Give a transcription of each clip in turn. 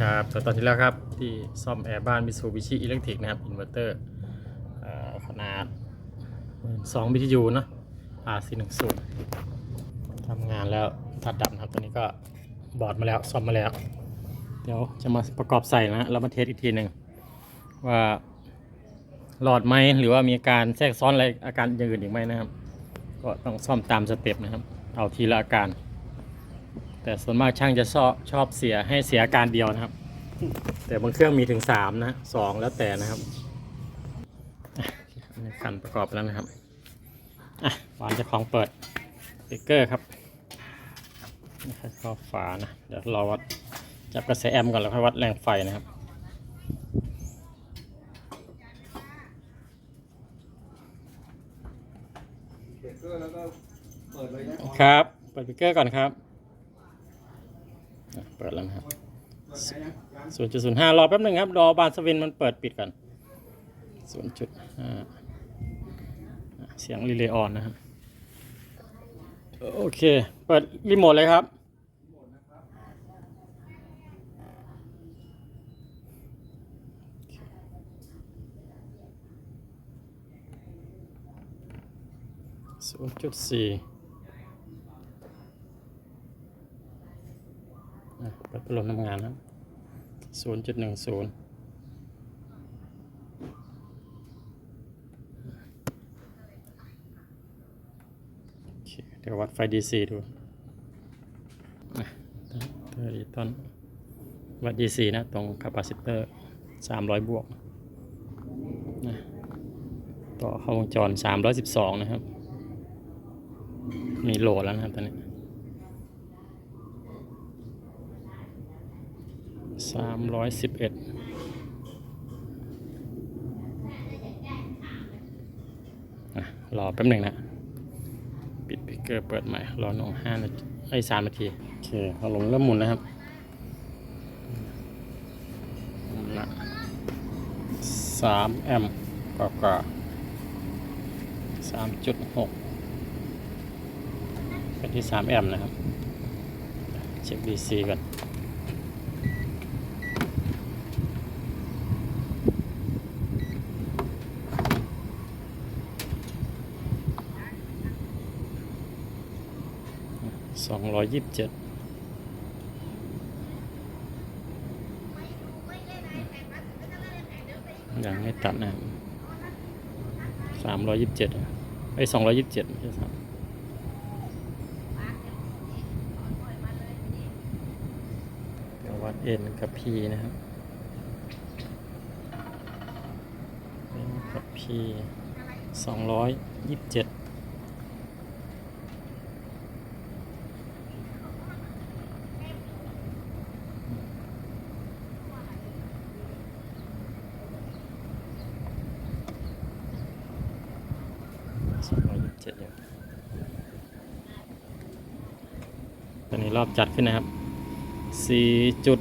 ครับตอนที่แล้วครับ ที่ซ่อมแอร์บ้านมิสูบิชิอิเล็กทริกนะครับ อินเวอร์เตอร์ขนาด 2 BTU เนอะ R410 ทำงานแล้วตัดดับนะครับ ตัวนี้ก็บอร์ดมาแล้ว ซ่อมมาแล้ว เดี๋ยวจะมาประกอบใส่นะแล้วมาเทสอีกทีหนึ่ง ว่าหลอดไหมหรือว่ามีการแทรกซ้อนอะไรอาการอย่างอื่นอีกไหมนะครับ ก็ต้องซ่อมตามสเต็ปนะครับ เอาทีละอาการ แต่ส่วนมากช่างจะชอบชอบเสียให้เสียอาการเดียวนะครับ แต่บางเครื่องมีถึง3นะสองแล้วแต่นะครับนี่ขันประกอบแล้วนะครับอะวานจะของเปิดสติกเกอร์ครับนะครับข้อฝานะเดี๋ยวรอวัดจับกระแสแอมป์ก่อนแล้วค่อยวัดแรงไฟนะครับครับเปิดสติกเกอร์ก่อนครับ เปิดแล้วนะครับศูนย์จุดศูนย์ห้ารอแป๊บหนึ่งครับ รอบานสวินมันเปิดปิดก่อนศูนย์จุดห้าเสียงรีเลย์ออนนะครับ โอเค เปิดรีโมทเลยครับ ศูนย์จุดสี่เปิดพัด ลมทำงานครับศูนย์จุดหนึ่งศูนย์เดี๋ยววัดไฟ DC ดูอะเตอร์อีต้นวัด DC นะ ตรงคาปาซิเตอร์สามร้อยบวกนะต่อเข้าวงจรสามร้อยสิบสองนะครับ มีโหลดแล้วนะครับตอนนี้ สามร้อยสิบเอ็ดรอแป๊บหนึ่งนะ ปิดปิกเกอร์เปิดใหม่ รอหนงห้านาทีไอ้สามนาที โอเคพอลงเริ่มหมุนนะครับหมุนละสามแอมป์กว่ากว่าสามจุดหกเป็นที่สามแอมป์นะครับ เช็ค DC ก่อน สองร้อยยี่สิบเจ็ดยังไม่ตัดนะสามร้อยยี่สิบเจ็ดไอ้สองร้อยยี่สิบเจ็ดไม่ใช่สามเดี๋ยววัดเอ็นกับพีนะครับเอ็นกับพีสองร้อยยี่สิบเจ็ด สองร้อยยี่สิบ เจ็ดอยู่ตอนนี้รอบจัดขึ้นนะครับสี่จุด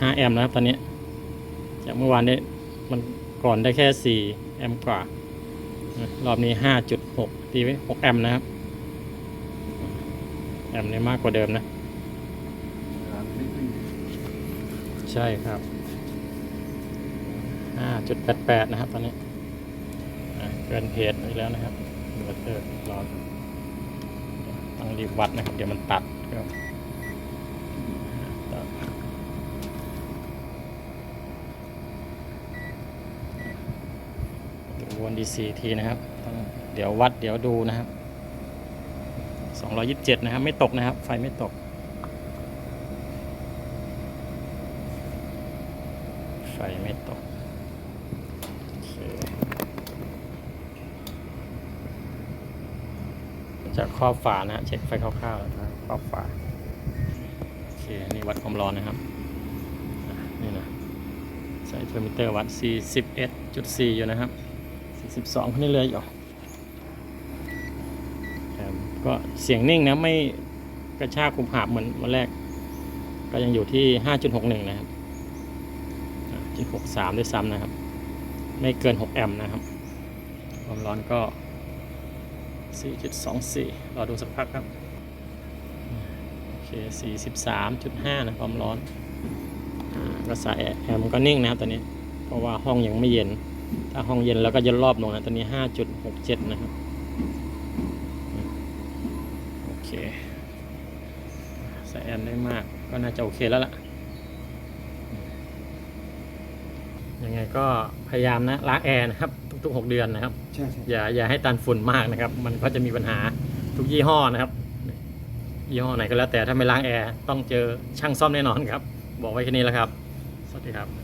ห้าแอมป์นะครับตอนนี้ จากเมื่อวานนี้มันก่อนได้แค่สี่แอมป์กว่า รอบนี้ห้าจุดหกตีไว้หกแอมป์นะครับแอมป์นี้มากกว่าเดิมนะ ใช่ครับห้าจุดแปดแปดนะครับตอนนี้ เกินเพจไปแล้วนะครับเวอร์เตอร์รอต้องรีบวัดนะครับ เดี๋ยวมันตัดครับตัดวนดีซีทีนะครับ เดี๋ยววัดเดี๋ยวดูนะครับ 227 นะครับ ไม่ตกนะครับ ไฟไม่ตก ไฟไม่ตกโอเค จากครอบฝานะฮะเช็คไฟคร่าวๆนะครับครอบฝาโอเคนี่วัดความร้อนนะครับนี่นะใส่เทอร์มิเตอร์วัด 41.4 อยู่นะครับ 42ขึ้นเรื่อยๆอยู่ก็เสียงนิ่งนะไม่กระชากคุมหาบเหมือนวันแรก ก็ยังอยู่ที่ 5.61 นะครับจุด63ด้วยซ้ำนะครับ ไม่เกิน 6 แอมป์นะครับ ความร้อนก็ 4.24รอดูสักพักครับ โอเค 43.5 นะความร้อนกระแสแอมก็นิ่งนะครับตอนนี้ เพราะว่าห้องยังไม่เย็น ถ้าห้องเย็นแล้วก็จะรอบลงนะตอนนี้ 5.67 นะครับ โอเคใส่แอร์ได้มาก ก็น่าจะโอเคแล้วล่ะยังไงก็พยายามนะล้างแอร์นะครับ ทุกๆ6เดือนนะครับ ใช่ใช่อย่าอย่าให้ตันฝุ่นมากนะครับ มันก็จะมีปัญหาทุกยี่ห้อนะครับ ยี่ห้อไหนก็แล้วแต่ถ้าไม่ล้างแอร์ต้องเจอช่างซ่อมแน่นอนครับ บอกไว้แค่นี้แล้วครับ สวัสดีครับ